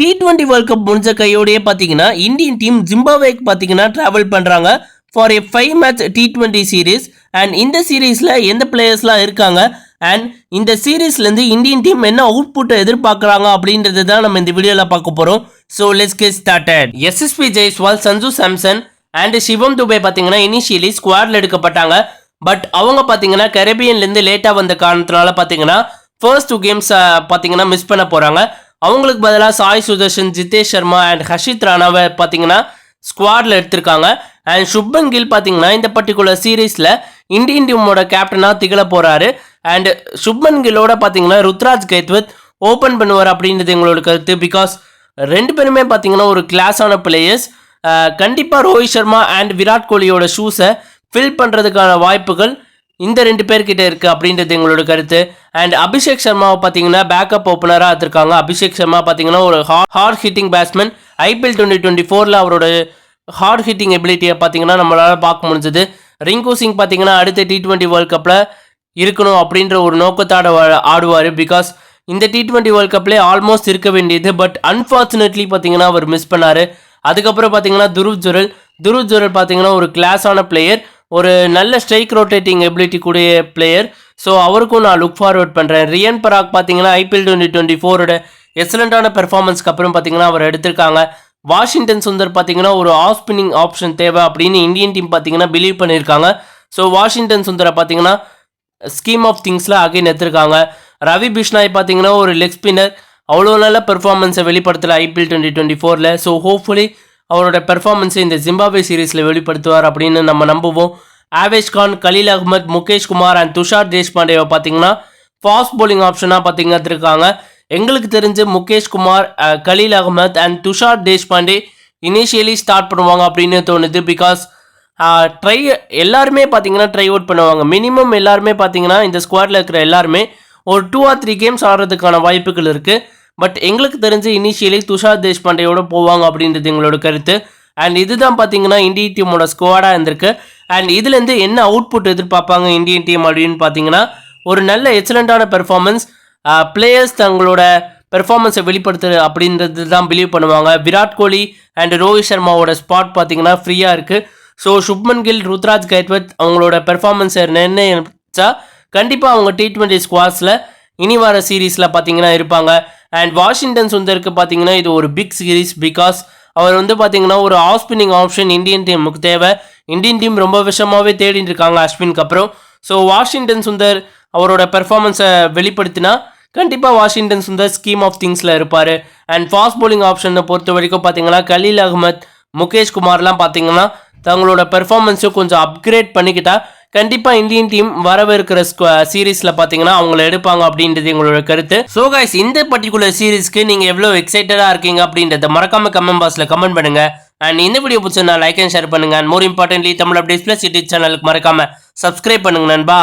D twenty world cup முடிஞ்ச கையோடயே பார்த்தீங்கன்னா Indian team ஜிம்பாவேக்கு பார்த்தீங்கன்னா ட்ராவல் பண்ணுறாங்க for a five match T twenty series and இந்த சீரீஸில் எந்த பிளேயர்ஸ்லாம் இருக்காங்க? அண்ட் இந்த சீரீஸ்லேருந்து இந்தியன் டீம் என்ன அவுட்புட்டை எதிர்பார்க்குறாங்க அப்படின்றது தான் நம்ம இந்த வீடியோவில் பார்க்க போகிறோம் ஸோ லெஸ் கெட் ஸ்டார்டட் எஸ்எஸ்பி ஜெய்ஸ்வால் சஞ்சு சாம்சன் அண்ட் சிவம் துபே பார்த்தீங்கன்னா இனிஷியலி ஸ்குவாடில் எடுக்கப்பட்டாங்க. பட் அவங்க பார்த்தீங்கன்னா கரேபியன்லேருந்து லேட்டாக வந்த காரணத்தினால பார்த்தீங்கன்னா ஃபர்ஸ்ட் டூ கேம்ஸ் பார்த்தீங்கன்னா மிஸ் பண்ண போகிறாங்க அவங்களுக்கு பதிலாக சாய் சுதர்ஷன் ஜிதேஷ் சர்மா அண்ட் ஹர்ஷித் ராணாவை பார்த்தீங்கன்னா ஸ்குவாடில் எடுத்திருக்காங்க. அண்ட் சுப்மன் கில் பார்த்தீங்கன்னா இந்த பர்டிகுலர் சீரீஸில் இந்தியன் டீமோட கேப்டனாக திகழ போகிறாரு அண்ட் சுப்மன் கில்லோட பார்த்தீங்கன்னா ருத்ராஜ் கைத்வத் ஓப்பன் பண்ணுவார் அப்படின்றது எங்களோட கருத்து. பிகாஸ் ரெண்டு பேருமே பார்த்தீங்கன்னா ஒரு கிளாஸான பிளேயர்ஸ் கண்டிப்பாக ரோஹித் சர்மா அண்ட் விராட் கோலியோட ஷூஸை ஃபில் பண்ணுறதுக்கான வாய்ப்புகள் இந்த ரெண்டு பேர்கிட்ட இருக்குது அப்படின்றது எங்களோட கருத்து. அண்ட் அபிஷேக் சர்மாவை பார்த்தீங்கன்னா பேக்கப் ஓப்பனராக எடுத்திருக்காங்க. அபிஷேக் சர்மா பார்த்தீங்கன்னா ஒரு hard hitting batsman IPL twenty twenty ஃபோரில் அவரோட ஹார்ட் ஹிட்டிங் எபிலிட்டியை பார்த்தீங்கன்னா நம்மளால் பார்க்க முடிஞ்சது. ரிங்கு சிங் பார்த்தீங்கன்னா அடுத்த டி டுவெண்ட்டி வேர்ல்ட் கப்பில் இருக்கணும் அப்படின்ற ஒரு நோக்கத்தோட ஆடுவார். பிகாஸ் இந்த டி டுவெண்ட்டி வேர்ல்ட் கப்லேயே ஆல்மோஸ்ட் இருக்க வேண்டியது பட் அன்ஃபார்ச்சுனேட்லி பார்த்தீங்கன்னா அவர் மிஸ் பண்ணார். அதுக்கப்புறம் பார்த்தீங்கன்னா துருவ் ஜுரல். துருவ் ஜுரல் பார்த்தீங்கன்னா ஒரு கிளாஸான பிளேயர் ஒரு நல்ல ஸ்ட்ரைக் ரொட்டேட்டிங் எபிலிட்டி கூடிய பிளேயர் ஸோ அவருக்கும் நான் லுக் ஃபார்வர்ட் பண்ணுறேன் ரியன் பராக் பார்த்தீங்கன்னா ஐபிஎல் டுவெண்ட்டி டுவெண்ட்டி ஃபோரோட எக்ஸலண்ட்டான பெர்ஃபார்மன்ஸ்க்கு அப்புறம் பார்த்தீங்கன்னா அவர் எடுத்திருக்காங்க. வாஷிங்டன் சுந்தர் பார்த்தீங்கன்னா ஒரு ஆஃப் ஸ்பின்னிங் ஆப்ஷன் தேவை அப்படின்னு இந்தியன் டீம் பார்த்தீங்கன்னா பிலீவ் பண்ணியிருக்காங்க ஸோ வாஷிங்டன் சுந்தரை பார்த்தீங்கன்னா ஸ்கீம் ஆஃப் திங்ஸில் அகைன் எடுத்திருக்காங்க. ரவி பிஷ்னாய் பார்த்தீங்கன்னா ஒரு லெக் ஸ்பின்னர் அவ்வளோ நல்ல பெர்ஃபார்மன்ஸை வெளிப்படுத்தலை ஐபிஎல் டுவெண்ட்டி டுவெண்ட்டி ஃபோரில் ஸோ ஹோப்ஃபுல்லி அவரோட பெர்ஃபார்மன்ஸை இந்த ஜிம்பாபே சீரீஸில் வெளிப்படுத்துவார் அப்படின்னு நம்ம நம்புவோம். ஆவேஷ் கான் கலீல் அகமத் முகேஷ் குமார் அண்ட் துஷார் தேஷ்பாண்டேவை பார்த்தீங்கன்னா ஃபாஸ்ட் போலிங் ஆப்ஷனாக பார்த்தீங்கன்னா இருக்காங்க எங்களுக்கு தெரிஞ்சு Mukesh Kumar Khaleel Ahmed and Tushar Deshpande initially start பண்ணுவாங்க அப்படின்னு தோணுது பிகாஸ் ட்ரை எல்லாருமே பார்த்தீங்கன்னா ட்ரை அவுட் பண்ணுவாங்க. மினிமம் எல்லாருமே பார்த்தீங்கன்னா இந்த ஸ்குவாடில் இருக்கிற எல்லாருமே ஒரு டூ ஆர் த்ரீ கேம்ஸ் ஆடுறதுக்கான வாய்ப்புகள் இருக்குது பட் எங்களுக்கு தெரிஞ்சு இனிஷியலி துஷார் தேஷ்பாண்டேயோட போவாங்க அப்படின்றது எங்களோட கருத்து. அண்ட் இதுதான் பார்த்தீங்கன்னா இந்திய டீமோட ஸ்குவாடாக இருந்திருக்கு. அண்ட் இதுலேருந்து என்ன அவுட்புட் எதிர்பார்ப்பாங்க இந்தியன் டீம் அப்படின்னு பார்த்தீங்கன்னா ஒரு நல்ல எக்ஸலண்ட்டான பெர்ஃபார்மன்ஸ் பிளேயர்ஸ் தங்களோட பெர்ஃபார்மன்ஸை வெளிப்படுத்து அப்படின்றது தான் பிலீவ் பண்ணுவாங்க. விராட் கோலி அண்ட் ரோஹித் சர்மாவோட ஸ்பாட் பார்த்தீங்கன்னா ஃப்ரீயாக இருக்குது ஸோ சுப்மன் கில் ருத்ராஜ் கைத்வத் அவங்களோட பெர்ஃபார்மன்ஸை நிர்ணயிச்சா கண்டிப்பாக அவங்க டி டுவெண்ட்டி ஸ்குவாட்ஸில் இனி வர சீரீஸில் பார்த்தீங்கன்னா இருப்பாங்க. அண்ட் வாஷிங்டன் சுந்தருக்கு பார்த்தீங்கன்னா இது ஒரு பிக் சீரீஸ் பிகாஸ் அவர் வந்து பார்த்தீங்கன்னா ஒரு ஆஃப் ஸ்பின்னிங் ஆப்ஷன் இந்தியன் டீமுக்கு தேவை. இந்தியன் டீம் ரொம்ப விஷமாகவே தேடிட்டு இருக்காங்க அஸ்வினுக்கு அப்புறம். ஸோ வாஷிங்டன் சுந்தர் அவரோட பெர்ஃபார்மன்ஸை வெளிப்படுத்தினா கண்டிப்பாக வாஷிங்டன் சுந்தர் ஸ்கீம் ஆஃப் திங்ஸில் இருப்பார். அண்ட் ஃபாஸ்ட் போலிங் ஆப்ஷனை பொறுத்த வரைக்கும் பார்த்தீங்கன்னா கலீல் அகமத் முகேஷ் குமார்லாம் பார்த்தீங்கன்னா தங்களோட பெர்ஃபார்மன்ஸும் கொஞ்சம் அப்கிரேட் பண்ணிக்கிட்டால் கண்டிப்பாக இந்தியன் டீம் வரவிருக்கிற சீரீஸில் பார்த்தீங்கன்னா அவங்கள எடுப்பாங்க அப்படின்றது எங்களோட கருத்து. ஸோ கைஸ் இந்த பர்டிகுலர் சீரீஸ்க்கு நீங்கள் எவ்வளோ எக்ஸைட்டடாக இருக்கீங்க அப்படின்றத மறக்காம கமெண்ட் பாக்ஸில் கமெண்ட் பண்ணுங்க. அண்ட் இந்த வீடியோ பிடிச்சிருந்தா லைக் அண்ட் ஷேர் பண்ணுங்க. And more importantly Tamil updates plus YouTube சேனலுக்கு மறக்காம சப்ஸ்கிரைப் பண்ணுங்க நண்பா.